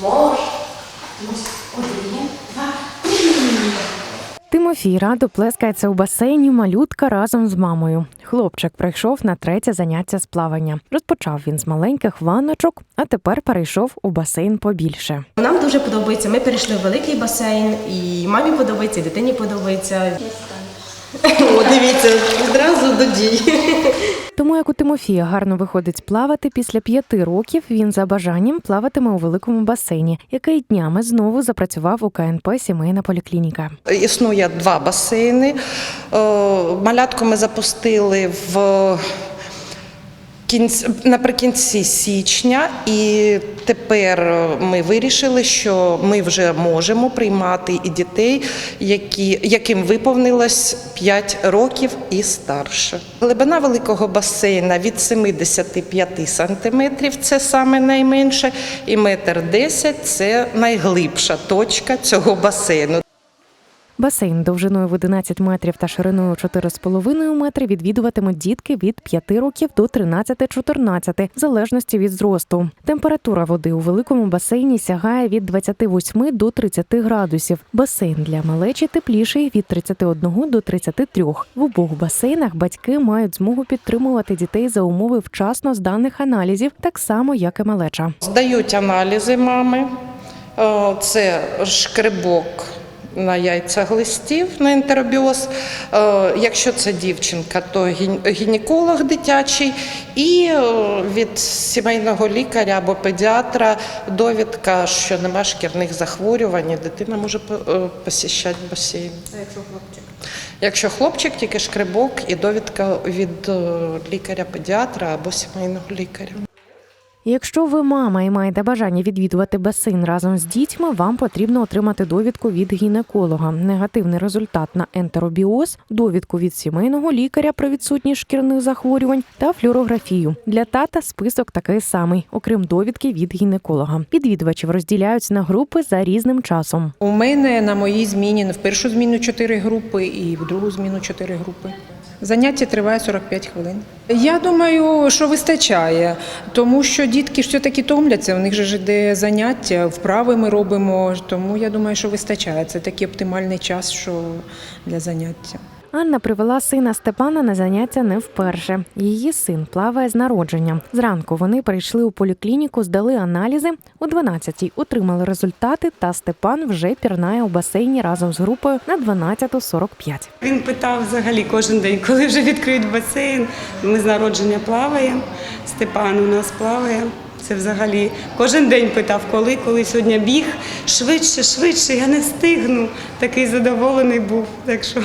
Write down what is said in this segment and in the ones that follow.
Мож. Один, два. Тимофій радо плескається у басейні малютка разом з мамою. Хлопчик прийшов на третє заняття з плавання. Розпочав він з маленьких ванночок, а тепер перейшов у басейн побільше. Нам дуже подобається. Ми перейшли в великий басейн, і мамі подобається, і дитині подобається. О, дивіться, одразу до дій. Тому як у Тимофія гарно виходить плавати, після п'яти років він за бажанням плаватиме у великому басейні, який днями знову запрацював у КНП сімейна поліклініка. Існує два басейни. Е, Малятку ми запустили в кінці, наприкінці січня, і тепер ми вирішили, що ми вже можемо приймати і дітей, які, яким виповнилось 5 років і старше. Глибина великого басейна від 75 сантиметрів, це саме найменше, і метр 10 – це найглибша точка цього басейну. Басейн довжиною в 11 метрів та шириною 4,5 метри відвідуватимуть дітки від 5 років до 13-14, в залежності від зросту. Температура води у великому басейні сягає від 28 до 30 градусів. Басейн для малечі тепліший від 31 до 33. В обох басейнах батьки мають змогу підтримувати дітей за умови вчасно зданих аналізів, так само як і малеча. Здають аналізи мами. Це шкребок на яйцях глистів на ентеробіоз. Е, Якщо це дівчинка, то гін- гінеколог дитячий і е, від сімейного лікаря або педіатра довідка, що нема шкірних захворювань, і дитина може е, посіщати басейн. А якщо хлопчик? Якщо хлопчик, тільки шкребок і довідка від лікаря-педіатра або сімейного лікаря. Якщо ви мама і маєте бажання відвідувати басейн разом з дітьми, вам потрібно отримати довідку від гінеколога, негативний результат на ентеробіоз, довідку від сімейного лікаря про відсутність шкірних захворювань та флюорографію. Для тата список такий самий, окрім довідки від гінеколога. Відвідувачів розділяють на групи за різним часом. У мене на моїй зміні в першу зміну 4 групи і в другу зміну 4 групи. Заняття триває 45 хвилин. Я думаю, що вистачає, тому що дітки все-таки томляться, у них же йде заняття, вправи ми робимо, тому я думаю, що вистачає. Це такий оптимальний час що для заняття. Анна привела сина Степана на заняття не вперше. Її син плаває з народження. Зранку вони прийшли у поліклініку, здали аналізи. У 12-й отримали результати, та Степан вже пірнає у басейні разом з групою на 12.45. Він питав взагалі кожен день, коли вже відкриють басейн. Ми з народження плаваємо. Степан у нас плаває. Це взагалі кожен день питав, коли, коли сьогодні біг швидше, швидше, я не встигну. Такий задоволений був. Так що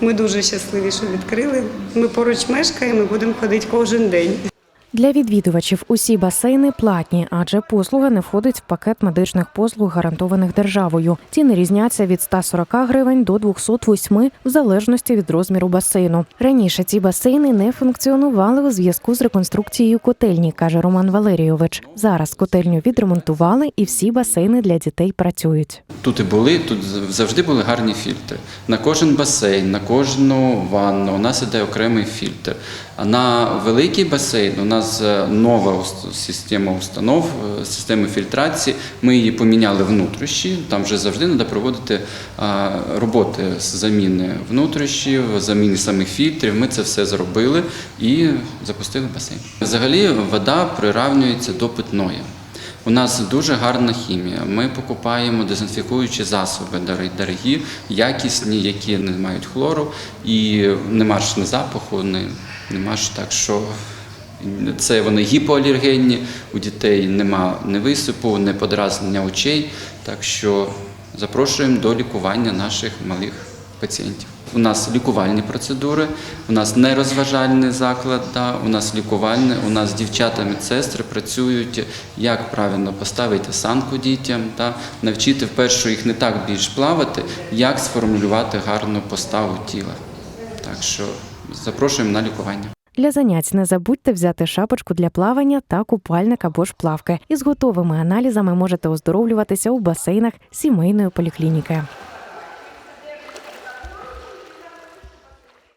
ми дуже щасливі, що відкрили. Ми поруч мешкаємо, будемо ходити кожен день. Для відвідувачів усі басейни платні, адже послуга не входить в пакет медичних послуг, гарантованих державою. Ціни різняться від 140 гривень до 208 в залежності від розміру басейну. Раніше ці басейни не функціонували у зв'язку з реконструкцією котельні, каже Роман Валерійович. Зараз котельню відремонтували і всі басейни для дітей працюють. Тут і були, тут завжди були гарні фільтри. На кожен басейн, на кожну ванну у нас іде окремий фільтр. На великий басейн у нас е, нова система установ, е, системи фільтрації. Ми її поміняли внутрішні. Там вже завжди треба проводити роботи з заміни внутрішніх, заміни самих фільтрів. Ми це все зробили і запустили басейн. Взагалі вода приравнюється до питної. У нас дуже гарна хімія. Ми покупаємо дезінфікуючі засоби дорогі- якісні, які не мають хлору, і нема ж ні запаху, ні, нема ж так, що це вони гіпоалергенні, у дітей нема ні висипу, ні подразнення очей. Так що запрошуємо до лікування наших малих пацієнтів. У нас лікувальні процедури, у нас нерозважальний заклад, да, у нас лікувальне, у нас дівчата медсестри працюють, як правильно поставити санку дітям, да, навчити вперше їх не так більш плавати, як сформулювати гарну поставу тіла. Так що запрошуємо на лікування. Для занять не забудьте взяти шапочку для плавання та купальник або ж плавки. Із готовими аналізами можете оздоровлюватися у басейнах сімейної поліклініки.